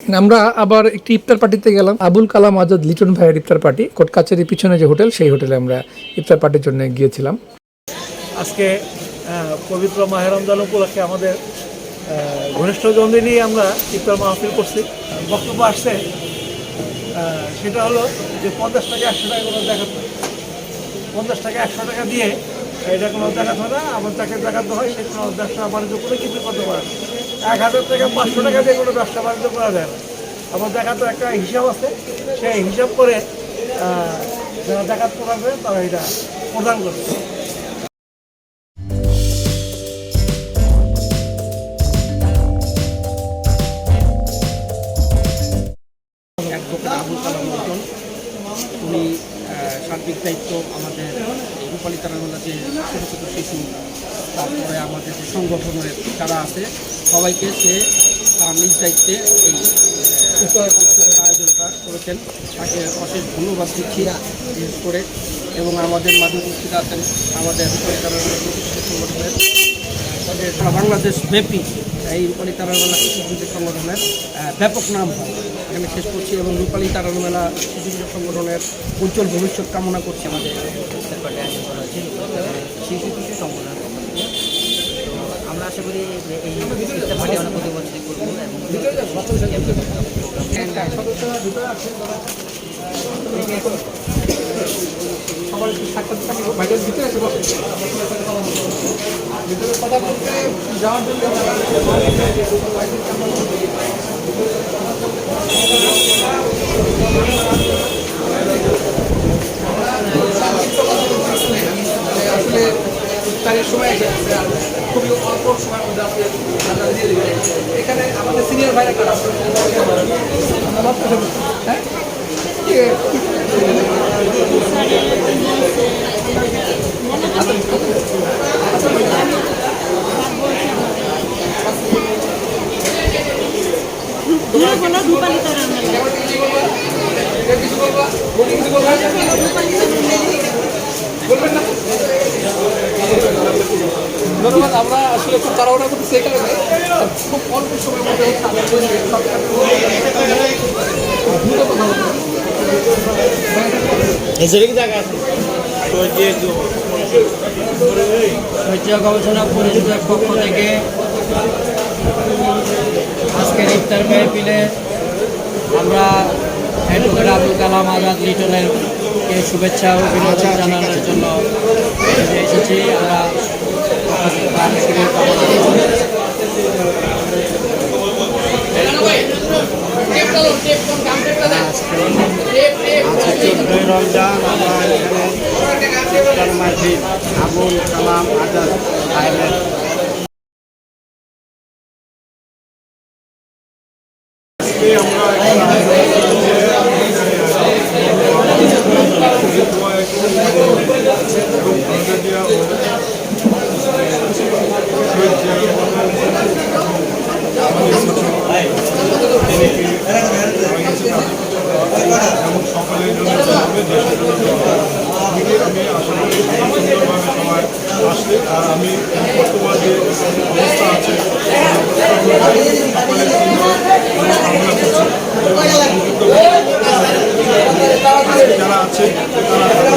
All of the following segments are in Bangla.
আমরা আবার একটি ইফতার পার্টিতে গেলাম। আবুল কালাম আজাদ লিটন ভাইয়ের ইফতার পার্টি কোট কাছারির পিছনে যে হোটেল সেই হোটেলে আমরা ইফতার পার্টির জন্য গিয়েছিলাম। আজকে পবিত্র মাহের রমজান উপলক্ষে আমাদের আহ, ঘনিষ্ঠ জনদের নিয়ে আমরা ইফতার মাহফিল করছি। বক্তব্য আসছে সেটা হলো যে পঞ্চাশ টাকা একশো টাকা কোনো দেখাতে হয়। পঞ্চাশ টাকা একশো টাকা দিয়ে এটা কোনো দেখাতে হয় না আমার যাকে দেখাতে হয় সে কোনো ব্যবসা বাণিজ্য করে কিছু করতে পারে এক হাজার থেকে পাঁচশো টাকা দিয়ে কোনো ব্যবসা বাণিজ্য করা যায় না। আমার দেখাতে একটা হিসাব আছে, সেই হিসাব করে যারা দেখাতে পারবে তারা এটা প্রদান করবে। সার্বিক দায়িত্ব আমাদের রূপালী তারাগোলা যে ছোটো ছোটো শিশু তারপরে আমাদের যে সংগঠনের যারা আছে, সবাইকে সে তার নিজ দায়িত্বে এই আয়োজনটা করেছেন। তাকে অশেষ ধন্যবাদ দিচ্ছি বিশেষ করে। এবং আমাদের মাঝে উপস্থিত আছেন আমাদের সংগঠনের বাংলাদেশ ব্যাপী এই রূপালী তারামেলা শিশু ক্রিকেট সংগঠনের ব্যাপক নাম এখানে শেষ করছি এবং রূপালী তারামেলা শিশু ক্রিকেট সংগঠনের উজ্জ্বল ভবিষ্যৎ কামনা করছি আমাদের। শিশু কিছু সংগঠনের পক্ষ থেকে তো আমরা আশা করি এই ইফতার পার্টি আমরা প্রতি বছরই করব আসলে ইফতারের সময় খুবই অল্প সময়ের মধ্যে আপনি রান্না দিয়ে দেবেন। এখানে আমাদের সিনিয়র ভাইরা কারা? হ্যাঁ? বলবেন না? ধন্যবাদ আমরা আসলে খুব তাড়াহুড়া করতেছি এই কারণে খুব অল্প সময়ের মধ্যে গবেষণা পরিষদের পক্ষ থেকে আজকের ইফতার মেহফিলে আমরা অ্যাডভোকেট আবুল কালাম আজাদ লিটনের শুভেচ্ছা ও অভিনন্দন জানানোর জন্য এসেছি। আমরা। চোদ্দই রমজান আমরা এখানে ইফতার মাহফিল আবুল কালাম আজাদ সাহেবের এবং সকলের জন্য চলবে দেশের জন্য চলবে দিকে আমি আশা করি সুন্দরভাবে সবাই আসলে আর আমি বর্তমান যে অবস্থা আছে সকলের সুন্দর কামনা করছি এবং সংযুক্ত যারা আছে তারা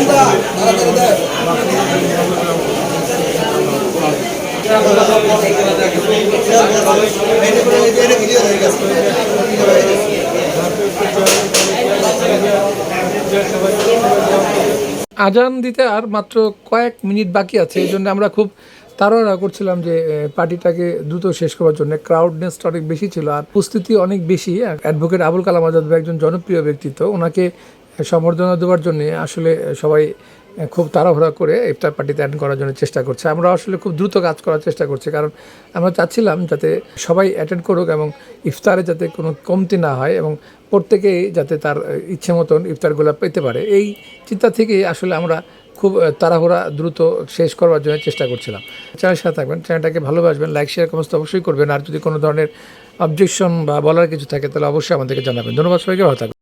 আজান দিতে আর মাত্র কয়েক মিনিট বাকি আছে, এই জন্য আমরা খুব তাড়াহুড়া করছিলাম যে পার্টিটাকে দ্রুত শেষ করার জন্য। ক্রাউডনেসটা অনেক বেশি ছিল আর উপস্থিতি অনেক বেশি। অ্যাডভোকেট আবুল কালাম আজাদ একজন জনপ্রিয় ব্যক্তিত্ব। ওনাকে সম্বর্ধনা দেওয়ার জন্য আসলে সবাই খুব তাড়াহুড়া করে ইফতার পার্টিতে অ্যাটেন্ড করার জন্য চেষ্টা করছে। আমরা আসলে খুব দ্রুত কাজ করার চেষ্টা করছি, কারণ আমরা চাচ্ছিলাম যাতে সবাই অ্যাটেন্ড করুক এবং ইফতারে যাতে কোনো কমতি না হয় এবং প্রত্যেকেই যাতে তার ইচ্ছে মতন ইফতারগুলো পেতে পারে। এই চিন্তা থেকেই আসলে আমরা খুব তাড়াহুড়া দ্রুত শেষ করবার জন্য চেষ্টা করছিলাম। চ্যানেলের সাথে থাকবেন, চ্যানেলটাকে ভালোবাসবেন, লাইক শেয়ার কমেন্টস তো অবশ্যই করবেন। আর যদি কোনো ধরনের অবজেকশন বা বলার কিছু থাকে, তাহলে অবশ্যই আমাদেরকে জানাবেন। ধন্যবাদ সবাইকে, ভালো থাকবেন।